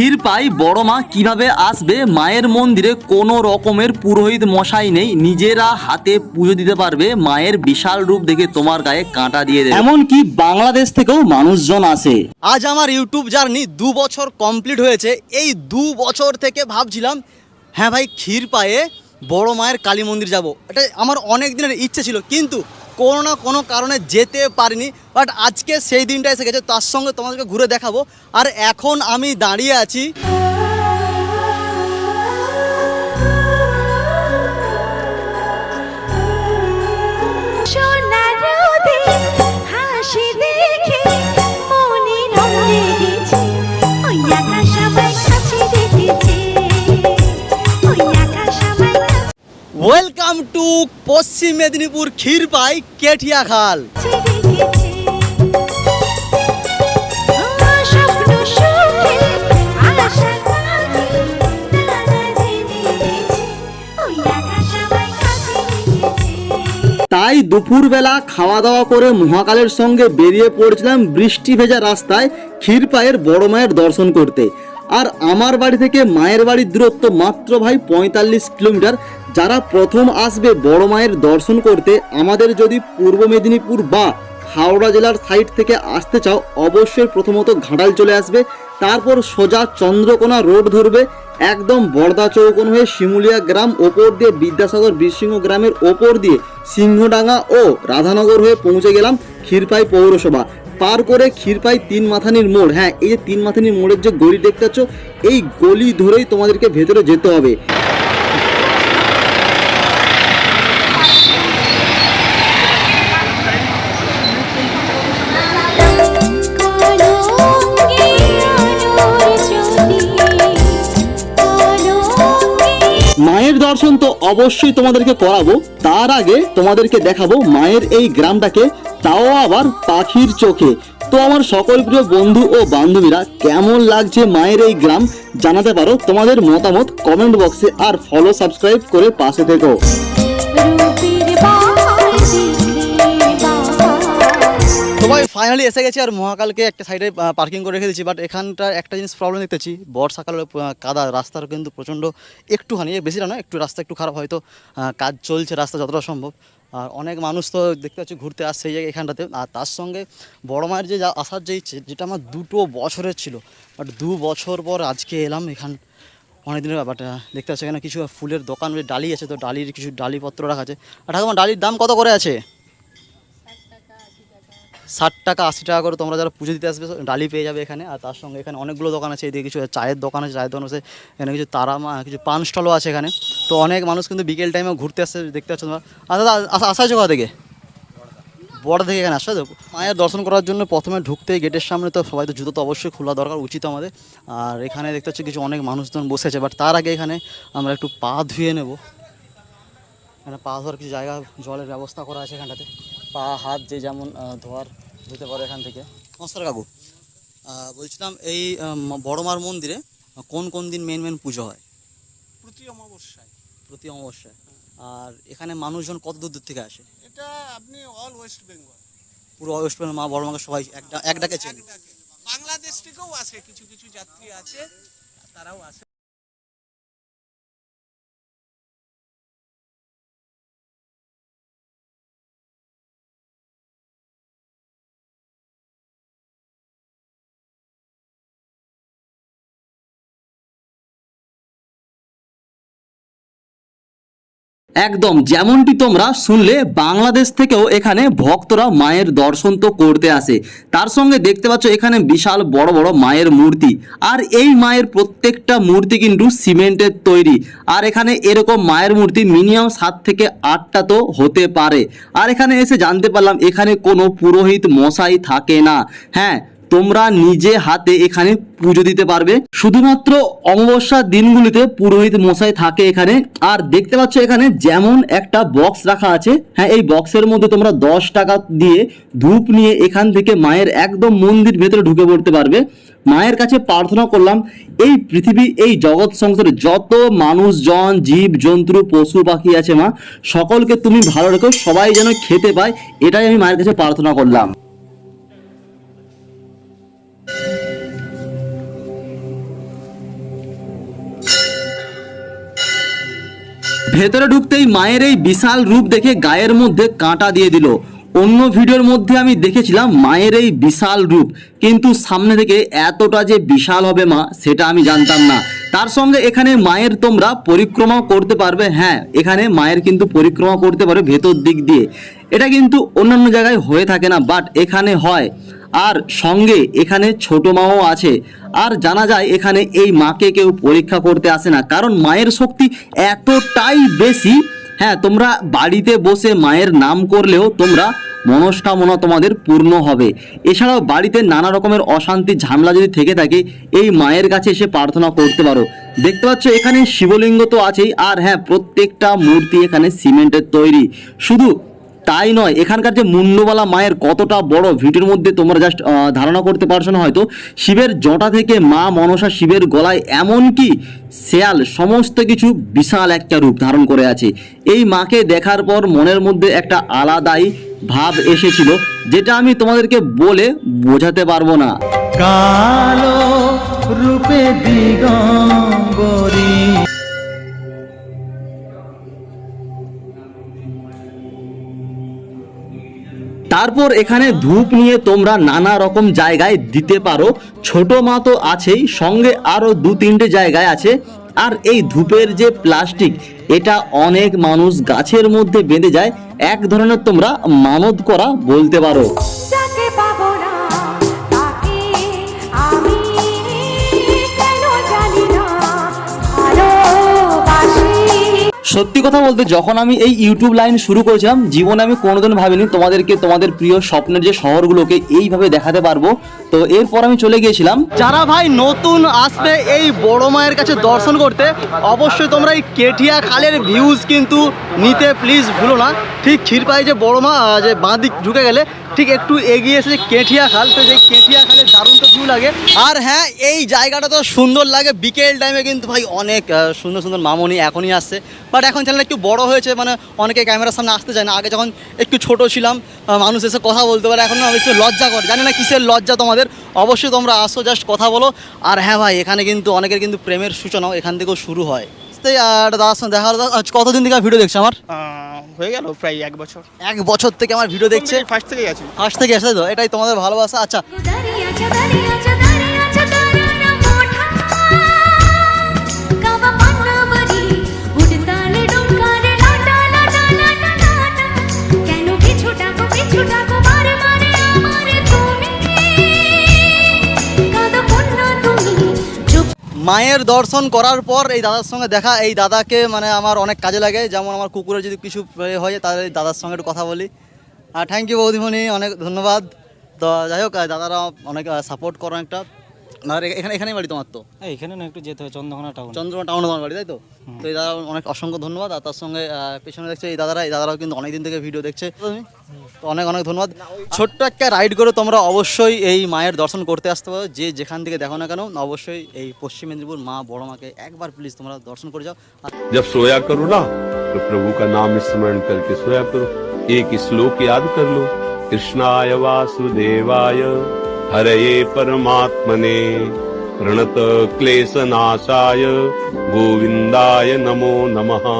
ক্ষীরপাই বড় মা কীভাবে আসবে? মায়ের মন্দিরে কোনো রকমের পুরোহিত মশাই নেই। নিজেরা হাতে পুজো দিতে পারবে। মায়ের বিশাল রূপ দেখে তোমার গায়ে কাঁটা দিয়ে দেবে। এমনকি বাংলাদেশ থেকেও মানুষজন আসে। আজ আমার ইউটিউব জার্নি দু বছর কমপ্লিট হয়েছে। এই দু বছর থেকে ভাবছিলাম হ্যাঁ ভাই ক্ষীর পায়ে বড় মায়ের কালী মন্দির যাব। এটা আমার অনেক দিনের ইচ্ছে ছিল। কিন্তু কোনো না কোনো কারণে যেতে পারিনি বাট আজকে সেই দিনটা এসে গেছে, তার সঙ্গে তোমাদেরকে ঘুরে দেখাবো। আর এখন আমি দাঁড়িয়ে আছি টু পশ্চিম মেদিনীপুর ক্ষীরপাই কেঠিয়া খাল। তাই দুপুরবেলা খাওয়া দাওয়া করে মহাকালের সঙ্গে বেরিয়ে পড়ছিলাম বৃষ্টি ভেজা রাস্তায় ক্ষীরপায়ের বড় মায়ের দর্শন করতে। আর আমার বাড়ি থেকে মায়ের বাড়ির দূরত্ব মাত্র ভাই পঁয়তাল্লিশ কিলোমিটার যারা প্রথম আসবে বড় মায়ের দর্শন করতে, আমাদের যদি পূর্ব মেদিনীপুর বা হাওড়া জেলার সাইড থেকে আসতে চাও, অবশ্যই প্রথমত ঘাটাল চলে আসবে। তারপর সোজা চন্দ্রকোনা রোড ধরবে। একদম বর্দা চৌকোন হয়ে শিমুলিয়া গ্রাম ওপর দিয়ে বিদ্যাসাগর বীরসিংহ গ্রামের ওপর দিয়ে সিংহডাঙ্গা ও রাধানগর হয়ে পৌঁছে গেলাম ক্ষীরপাই পৌরসভা। পার করে ক্ষীরপাই তিন মাথানির মোড়। হ্যাঁ এই যে তিন মাথানির মোড়ের যে গলি দেখতে এই গলি ধরেই তোমাদেরকে ভেতরে যেতে হবে। মায়ের দর্শন তো অবশ্যই তোমাদেরকে করাবো তার আগে তোমাদেরকে দেখাবো মায়ের এই গ্রামটাকে, তাও আবার পাখির চোখে। তো আমার সকল প্রিয় বন্ধু ও বান্ধবীরা, কেমন লাগছে মায়ের এই গ্রাম জানাতে পারো। তোমাদের মতামত কমেন্ট বক্সে আর ফলো সাবস্ক্রাইব করে পাশে থেকো। ফাইনালি এসে গেছি আর মহাকালকে একটা সাইডে পার্কিং করে রেখে দিচ্ছি বাট এখানটা একটা জিনিস প্রবলেম দেখতেছি। বর্ষাকালে কাদা, রাস্তার কিন্তু প্রচণ্ড একটুখানি বেশি না, একটু রাস্তা একটু খারাপ হয়তো কাজ চলছে রাস্তা যতটা সম্ভব। আর অনেক মানুষ তো দেখতে পাচ্ছি ঘুরতে আসছে এই জায়গায় এখানটাতে। আর তার সঙ্গে বড় মায়ের যে যা- আসার যে ইচ্ছে, যেটা আমার দুটো বছরের ছিল বাট দু বছর পর আজকে এলাম এখান। অনেক দিনের ব্যাপারটা দেখতে পাচ্ছি এখানে কিছু ফুলের দোকান ডালি আছে, তো ডালির কিছু ডালিপত্র রাখা আছে। আর ঠাকুমা, ডালির দাম কত করে আছে? ষাট টাকা, আশি টাকা করে তোমরা যারা পুজো দিতে আসবে ডালি পেয়ে যাবে এখানে। আর তার সঙ্গে এখানে অনেকগুলো দোকান আছে, এদিকে কিছু চায়ের দোকান আছে, চায়ের দোকান আছে, এখানে কিছু তারামা কিছু পান স্টলও আছে এখানে। তো অনেক মানুষ কিন্তু বিকেল টাইমে ঘুরতে আসছে দেখতে পাচ্ছ তোমরা। আচ্ছা আসা আসা হয়েছে কোথা থেকে? বড় থেকে এখানে আসছে তো মায়ের দর্শন করার জন্য প্রথমে ঢুকতে গেটের সামনে তো সবাই তো জুতো তো অবশ্যই খোলা দরকার, উচিত আমাদের। আর এখানে দেখতে পাচ্ছি কিছু অনেক মানুষজন বসে আছে বাট তার আগে এখানে আমরা একটু পা ধুয়ে নেব। এখানে পা ধোয়ার কিছু জায়গা, জলের ব্যবস্থা করা আছে এখানটাতে। পা হাত যে যেমন ধোয়ার ধুতে পারে এখান থেকে। নমস্কার কাকু। বলছিলাম এই আহ, ম- বড় মার মন্দিরে কোন কোন দিন মেন মেন পুজো হয়? প্রতি অমাবস্যায়। প্রতি অমাবস্যায়। আর এখানে মানুষজন কত দূর দূর থেকে আসে? এটা আপনি অল ওয়েস্ট বেঙ্গল পুরো ওয়েস্ট বেঙ্গল মা বড় মাকে সবাই এক এক ডাকে চেন। বাংলাদেশ থেকেও আসে কিছু কিছু যাত্রী আছে তারাও আসে। একদম, যেমনটি তোমরা শুনলে, বাংলাদেশ থেকেও এখানে ভক্তরা মায়ের দর্শন তো করতে আসে। তার সঙ্গে দেখতে পাচ্ছ, এখানে বিশাল বড় বড় মায়ের মূর্তি। আর এই মায়ের প্রত্যেকটা মূর্তি কিন্তু সিমেন্টের তৈরি। আর এখানে এরকম মায়ের মূর্তি মিনিমাম সাত থেকে আটটা তো হতে পারে। আর এখানে এসে জানতে পারলাম, এখানে কোনো পুরোহিত মশাই থাকে না। হ্যাঁ তোমরা নিজে হাতে এখানে পুজো দিতে পারবে। শুধুমাত্র অমাবস্যার দিনগুলিতে পুরোহিত মশাই থাকে এখানে। আর দেখতে পাচ্ছ এখানে যেমন একটা বক্স রাখা আছে। হ্যাঁ এই বক্সের মধ্যে তোমরা দশ টাকা দিয়ে ধূপ নিয়ে এখান থেকে মায়ের একদম মন্দির ভেতরে ঢুকে পড়তে পারবে। মায়ের কাছে প্রার্থনা করলাম, এই পৃথিবী, এই জগৎ সংসারে যত মানুষজন, জীব, জন্তু, পশু, পাখি আছে মা, সকলকে তুমি ভালো রেখো, সবাই যেন খেতে পায়, এটাই আমি মায়ের কাছে প্রার্থনা করলাম। ভেতরে ঢুকতেই মায়ের এই বিশাল রূপ দেখে গায়ের মধ্যে কাঁটা দিয়ে দিল। অন্য ভিডিওর মধ্যে আমি দেখেছিলাম মায়ের এই বিশাল রূপ। কিন্তু সামনে থেকে এতটা যে বিশাল হবে মা, সেটা আমি জানতাম না। তার সঙ্গে এখানে মায়ের তোমরা পরিক্রমা করতে পারবে। হ্যাঁ এখানে মায়ের কিন্তু পরিক্রমা করতে পারবে ভেতর দিক দিয়ে। এটা কিন্তু অন্যান্য জায়গায় হয়ে থাকে না বাট এখানে হয়। আর সঙ্গে এখানে ছোট মাও আছে। আর জানা যায় এখানে এই মাকে কেউ পরীক্ষা করতে আসে না। কারণ মায়ের শক্তি এতটাই বেশি হ্যাঁ তোমরা বাড়িতে বসে মায়ের নাম করলেও তোমরা মনস্কামনা তোমাদের পূর্ণ হবে। এছাড়াও বাড়িতে নানা রকমের অশান্তি, ঝামেলা যদি থেকে থাকে, এই মায়ের কাছে এসে প্রার্থনা করতে পারো। দেখতে পাচ্ছ, এখানে শিবলিঙ্গ তো আছেই। আর হ্যাঁ প্রত্যেকটা মূর্তি এখানে সিমেন্টের তৈরি। শুধু তাই নয়, এখানকার যে মুন্ডওয়ালা মায়ের কতটা বড় ভিডিওর মধ্যে তোমরা জাস্ট ধারণা করতে পারছ না হয়তো, শিবের জটা থেকে মা মনসা শিবের গলায় এমন কি শেয়াল সমস্ত কিছু বিশাল একটা রূপ ধারণ করে আছে। এই মাকে দেখার পর মনের মধ্যে একটা আলাদাই ভাব এসেছিল, যেটা আমি তোমাদেরকে বলে বোঝাতে পারব না। কালো রূপে দিগম্বরী। তারপর এখানে ধূপ নিয়ে তোমরা নানা রকম জায়গায় দিতে পারো। ছোট মা তো আছেই, সঙ্গে আরও দু তিনটে জায়গায় আছে। আর এই ধূপের যে প্লাস্টিক, এটা অনেক মানুষ গাছের মধ্যে বেঁধে যায়। এক ধরনের তোমরা মানত করা বলতে পারো। সত্যি কথা বলতে যখন আমি এই ইউটিউব লাইন শুরু করেছিলাম, জীবনে আমি কোনোদিন ভাবিনি তোমাদেরকে, তোমাদের প্রিয় স্বপ্নের যে শহরগুলোকে এইভাবে দেখাতে পারব। তো এরপর আমি চলে গিয়েছিলাম। যারা ভাই নতুন আসবে এই বড় মায়ের কাছে দর্শন করতে, অবশ্যই তোমরা এই কেঠিয়া খালের ভিউজ কিন্তু নিতে প্লিজ ভুলো না। ঠিক ক্ষীরপাই যে বড় মা যে বাঁ দিক ঢুকে গেলে, ঠিক একটু এগিয়ে এসে কেঠিয়া খাল, তো সেই কেঠিয়া খালের দারুণ তো ভিউ লাগে। আর হ্যাঁ এই জায়গাটা তো সুন্দর লাগে। বিকেল টাইমে কিন্তু ভাই অনেক সুন্দর সুন্দর মামনি এখনই আসছে। বাট এখন চ্যানেল একটু বড় হয়েছে মানে অনেকে ক্যামেরার সামনে আসতে চায় না। আগে যখন একটু ছোট ছিলাম মানুষ এসে কথা বলতে পারে এখন বেশি লজ্জা করে। জানি না কিসের লজ্জা তোমাদের অবশ্যই তোমরা আসো জাস্ট কথা বলো। আর হ্যাঁ ভাই এখানে কিন্তু অনেকের কিন্তু প্রেমের সূচনাও এখান থেকেও শুরু হয়। আর দাদার সঙ্গে দেখা হলো আজ কতদিন থেকে ভিডিও দেখছ আমার? হয়ে গেল প্রায় এক বছর। এক বছর থেকে আমার ভিডিও দেখছে। ফার্স্ট থেকেই আছি। ফার্স্ট থেকে এসে তো এটাই তোমাদের ভালোবাসা। আচ্ছা। মায়ের দর্শন করার পর এই দাদার সঙ্গে দেখা। এই দাদাকে মানে আমার অনেক কাজে লাগে। যেমন আমার কুকুরের যদি কিছু হয়, তাহলে এই দাদার সঙ্গে একটু কথা বলি। আর থ্যাংক ইউ বৌদিমণি, অনেক ধন্যবাদ। তো যাই হোক দাদারা অনেক সাপোর্ট করো একটা। আর এখানে এখানেই বাড়ি তোমার তো এই, এখানে না একটু যেতে হবে চন্দ্রকোনা টাউন চন্দ্রমা টাউনে তোমার বাড়ি তাই তো তো এই দাদা অনেক অসংখ্য ধন্যবাদ আর তার সঙ্গে আহ, পেছনে দেখছে এই দাদারা এই দাদারাও কিন্তু অনেক দিন থেকে ভিডিও দেখছে তুমি তো অনেক অনেক ধন্যবাদ ছোট্ট একটা রাইড করে তোমরা অবশ্যই এই মায়ের দর্শন করতে আসতে পারো যে যেখান থেকে দেখো না কেন অবশ্যই এই পশ্চিম মেদিনীপুর মা বড় মাকে একবার প্লিজ তোমরা দর্শন করে যাও আর जब सोया करो ना तो प्रभु का नाम स्मरण करके सोया करो एक श्लोक याद कर लो कृष्णाय वासुदेवाय हरये परमात्मने. प्रणत क्लेशनाशाय. गोविन्दाय नमो नमः.